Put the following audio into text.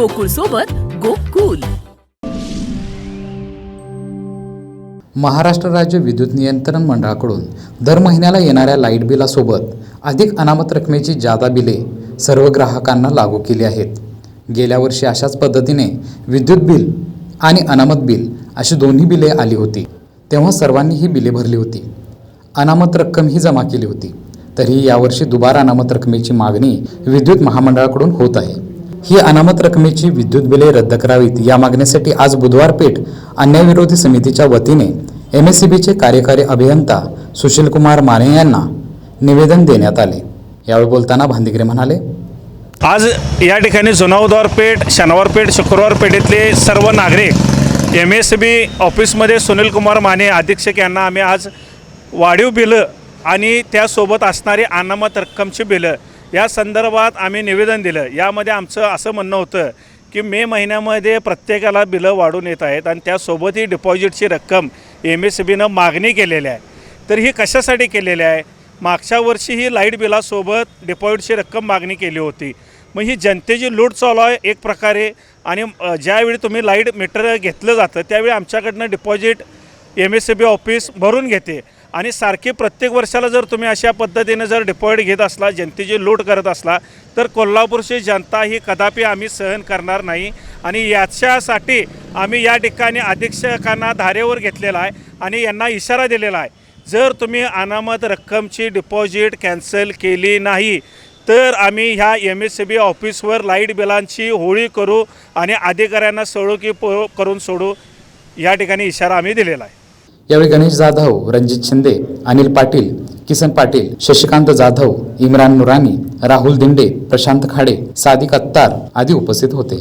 गोकुळ सोबत गोकुल. महाराष्ट्र राज्य विद्युत नियंत्रण मंडळाकडून दर महिन्याला येणाऱ्या लाइट बिलासोबत अधिक अनामत रकमेची जादा बिले सर्व ग्राहकांना लागू केली आहेत. गेल्या वर्षी अशाच पद्धतीने विद्युत बिल आणि अनामत बिल अशी दोन्ही बिले आली होती. तेव्हा सर्वांनी ही बिले भरली होती. अनामत रक्कम ही जमा केली होती. तरीही यावर्षी दुबार अनामत रकमेची मागणी विद्युत महामंडळाकडून होत आहे. ही अनामत रकमेची विद्युत बिले रद्द करावीत. या मागणीसाठी आज बुधवार पेठ अन्यायविरोधी समितीच्या वतीने एम एस सी बीचे कार्यकारी अभियंता सुशीलकुमार माने यांना निवेदन देण्यात आले. यावेळी बोलताना भांदिगरे म्हणाले आज या ठिकाणी जुनावदार पेठ शनिवार पेठ शुक्रवार पेठेतले सर्व नागरिक एम एस बी ऑफिसमध्ये सुनील कुमार माने अधीक्षक यांना आम्ही आज वाढीव बिलं आणि त्यासोबत असणारी अनामत रक्कमची बिलं या संदर्भात आम्ही निवेदन दिलं. यामध्ये आमचं असं म्हणणं होतं की मे महिन्यामध्ये प्रत्येकाला बिलं वाढून येत आहेत आणि त्यासोबत ही डिपॉझिटची रक्कम एम एस बीनं मागणी केलेली आहे. तर ही कशासाठी केलेली आहे? मागच्या वर्षी ही लाइट बिलासोबत डिपॉझिटची रक्कम मागणी केली होती. मग ही जनतेची लूट चालू आहे एक प्रकारे आणि ज्यावेळी तुम्ही लाइट मीटर घेतलं जातं त्यावेळी आमच्याकडनं deposit M S C B office भरून घेते. आणि सारखे प्रत्येक वर्षाला जर तुम्ही अशा पद्धतीने जर डिपॉझिट घेत असला जनतेची लूट करत असला तर कोल्हापूरची जनता ही कदापि आम्ही सहन करणार नाही. आणि याच्यासाठी आम्ही या ठिकाणी अधीक्षकांना धारेवर घेतलेला आहे आणि यांना इशारा दिलेला आहे. जर तुम्ही अनामत रक्कमची डिपॉझिट कॅन्सल केली नाही तर आम्ही ह्या एम एस सी बी ऑफिसवर लाइट बिलांची होळी करू आणि अधिकाऱ्यांना सोडू की पो करून सोडू या ठिकाणी इशारा आम्ही दिलेला आहे. यावेळी गणेश जाधव रणजित शिंदे अनिल पाटील किसन पाटील शशिकांत जाधव इम्रान नुरानी राहुल दिंडे प्रशांत खाडे सादिक अत्तार आदी उपस्थित होते.